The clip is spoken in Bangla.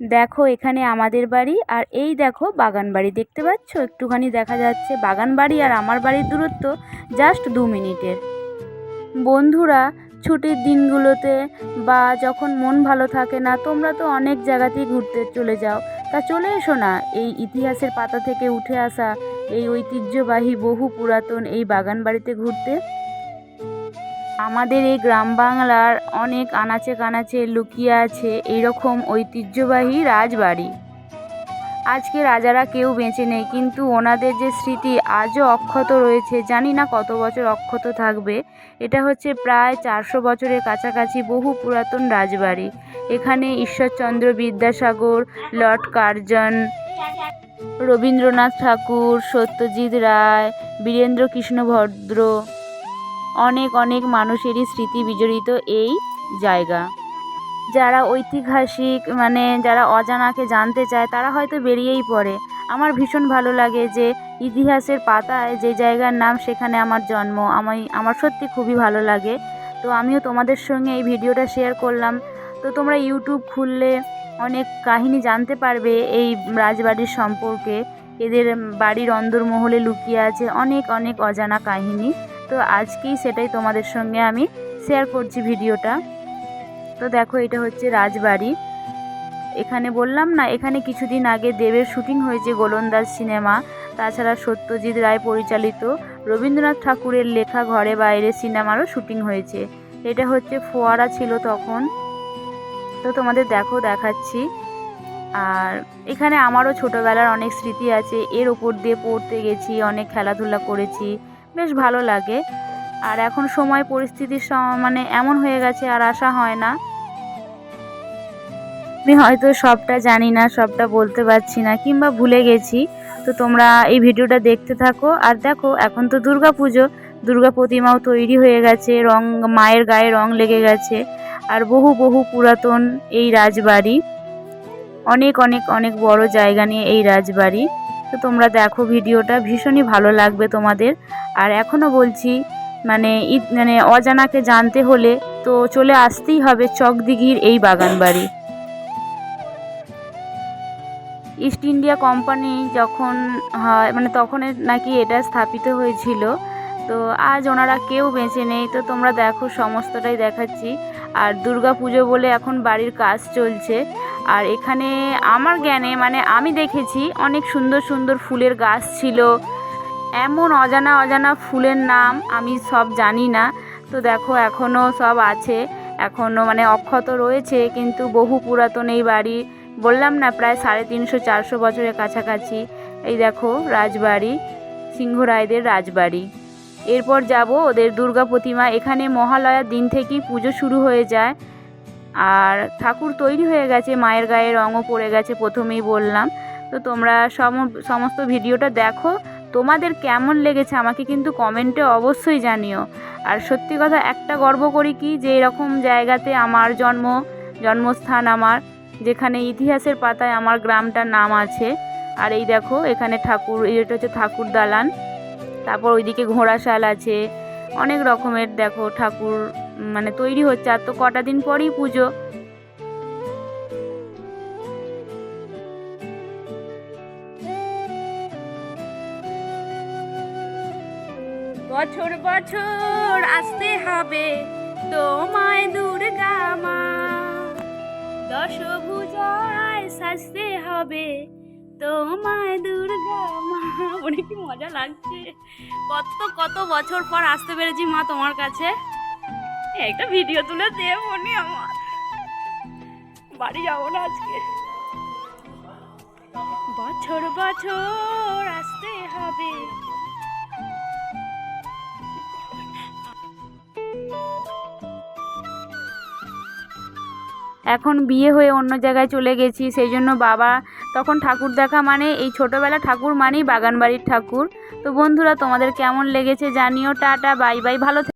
দেখো এখানে আমাদের বাড়ি আর এই দেখো বাগান বাড়ি, দেখতে পাচ্ছ? একটুখানি দেখা যাচ্ছে বাগান বাড়ি আর আমার বাড়ির দূরত্ব জাস্ট দু মিনিটের। বন্ধুরা, ছুটির দিনগুলোতে বা যখন মন ভালো থাকে না, তোমরা তো অনেক জায়গাতেই ঘুরতে চলে যাও। তা চলে এসো না, এই ইতিহাসের পাতা থেকে উঠে আসা এই ঐতিহ্যবাহী বহু পুরাতন এই বাগান বাড়িতে ঘুরতে। আমাদের এই গ্রাম বাংলার অনেক আনাচে কানাচে লুকিয়ে আছে এইরকম ঐতিহ্যবাহী রাজবাড়ি। আজকে রাজারা কেউ বেঁচে নেই, কিন্তু ওনাদের যে স্মৃতি আজও অক্ষত রয়েছে, জানি না কত বছর অক্ষত থাকবে। এটা হচ্ছে প্রায় চারশো বছরের কাছাকাছি বহু পুরাতন রাজবাড়ি। এখানে ঈশ্বরচন্দ্র বিদ্যাসাগর, লর্ড কার্জন, রবীন্দ্রনাথ ঠাকুর, সত্যজিৎ রায় বীরেন্দ্র কৃষ্ণ ভদ্র অনেক অনেক মানুষেরই স্মৃতি বিজড়িত এই জায়গা। যারা ঐতিহাসিক মানে যারা অজানাকে জানতে চায়, তারা হয়তো বেরিয়েই পড়ে। আমার ভীষণ ভালো লাগে যে ইতিহাসের পাতায় যে জায়গার নাম সেখানে আমার জন্ম। আমি, আমার সত্যি খুবই ভালো লাগে। তো আমিও তোমাদের সঙ্গে এই ভিডিওটা শেয়ার করলাম। তো তোমরা ইউটিউব খুললে অনেক কাহিনী জানতে পারবে এই রাজবাড়ির সম্পর্কে। এদের বাড়ির অন্দরমহলে লুকিয়ে আছে অনেক অনেক অজানা কাহিনী। তো আজকেই সেটাই তোমাদের সঙ্গে আমি শেয়ার করছি ভিডিওটা। তো দেখো, এটা হচ্ছে রাজবাড়ি। এখানে বললাম না, এখানে কিছুদিন আগে দেবের শুটিং হয়েছে গোলন্দাজ সিনেমা তাছাড়া সত্যজিৎ রায় পরিচালিত রবীন্দ্রনাথ ঠাকুরের লেখা ঘরে বাইরে সিনেমারও শুটিং হয়েছে। এটা হচ্ছে ফোয়ারা ছিল তখন। তো তোমাদের দেখো, দেখাচ্ছি। আর এখানে আমারও ছোটোবেলার অনেক স্মৃতি আছে। এর ওপর দিয়ে পড়তে গেছি, অনেক খেলাধুলা করেছি। বেশ ভালো লাগে। আর এখন সময় পরিস্থিতির মানে এমন হয়ে গেছে আর আসা হয় না। আমি হয়তো সবটা জানি না, সবটা বলতে পারছি না, কিংবা ভুলে গেছি। তো তোমরা এই ভিডিওটা দেখতে থাকো। আর দেখো, এখন তো দুর্গা পুজো। দুর্গা প্রতিমাও তৈরি হয়ে গেছে, রং, মায়ের গায়ে রং লেগে গেছে। আর বহু বহু পুরাতন এই রাজবাড়ি। অনেক অনেক অনেক বড় জায়গা নিয়ে এই রাজবাড়ি। তো তোমরা দেখো ভিডিওটা, ভীষণই ভালো লাগবে তোমাদের। আর এখনও বলছি মানে ঈদ মানে অজানাকে জানতে হলে তো চলে আসতেই হবে চকদিঘির এই বাগান বাড়ি ইস্ট ইন্ডিয়া কোম্পানি যখন হয় মানে তখন নাকি এটা স্থাপিত হয়েছিল। তো আজ ওনারা কেউ বেঁচে নেই, তো তোমরা দেখো সমস্তটাই দেখাচ্ছি। আর দুর্গা পুজো বলে এখন বাড়ির কাজ চলছে। আর এখানে আমার জ্ঞানে মানে আমি দেখেছি অনেক সুন্দর সুন্দর ফুলের গাছ ছিল। এমন অজানা অজানা ফুলের নাম আমি সব জানি না। তো দেখো এখনও সব আছে। এখনও মানে অক্ষত রয়েছে, কিন্তু বহু পুরাতন এই বাড়ি, বললাম না প্রায় সাড়ে তিনশো, চারশো বছরের কাছাকাছি। এই দেখো, রাজবাড়ি সিংহরায়দের রাজবাড়ি। এরপর যাব ওদের দুর্গা প্রতিমা। এখানে মহালয়ার দিন থেকেই পুজো শুরু হয়ে যায়। আর ঠাকুর তৈরি হয়ে গেছে, মায়ের গায়ে রঙও পড়ে গেছে প্রথমেই বললাম। তো তোমরা সম, সমস্ত ভিডিওটা দেখো। তোমাদের কেমন লেগেছে আমাকে কিন্তু কমেন্টে অবশ্যই জানিও। আর সত্যি কথা একটা গর্ব করি কি, যে এরকম জায়গাতে আমার জন্ম, জন্মস্থান আমার, যেখানে ইতিহাসের পাতায় আমার গ্রামটার নাম আছে। আর এই দেখো, এখানে ঠাকুর এটা হচ্ছে ঠাকুর দালান। তারপর ওইদিকে ঘোড়াশাল আছে। অনেক রকমের দেখো ঠাকুর মানে তৈরি হচ্ছে, আর তো কটা দিন পরেই পুজো। বছর বছর আসতে হবে তোমায় দুর্গা মা। দশভুজায় সাজতে হবে তোমায় দুর্গা মা। মনে কি মজা লাগছে। কত কত বছর পর আসতে পেরেছি মা তোমার কাছে। একটা ভিডিও তুলে দে মনে আমার। বাড়ি যাব না আজকে। বছর বছর আসতে হবে। এখন বিয়ে হয়ে অন্য জায়গায় চলে গেছি, সেই জন্য বাবা তখন ঠাকুর দেখা মানে এই ছোটোবেলা ঠাকুর মানেই বাগানবাড়ির ঠাকুর। তো বন্ধুরা, তোমাদের কেমন লেগেছে জানিও, টাটা, বাই বাই, ভালো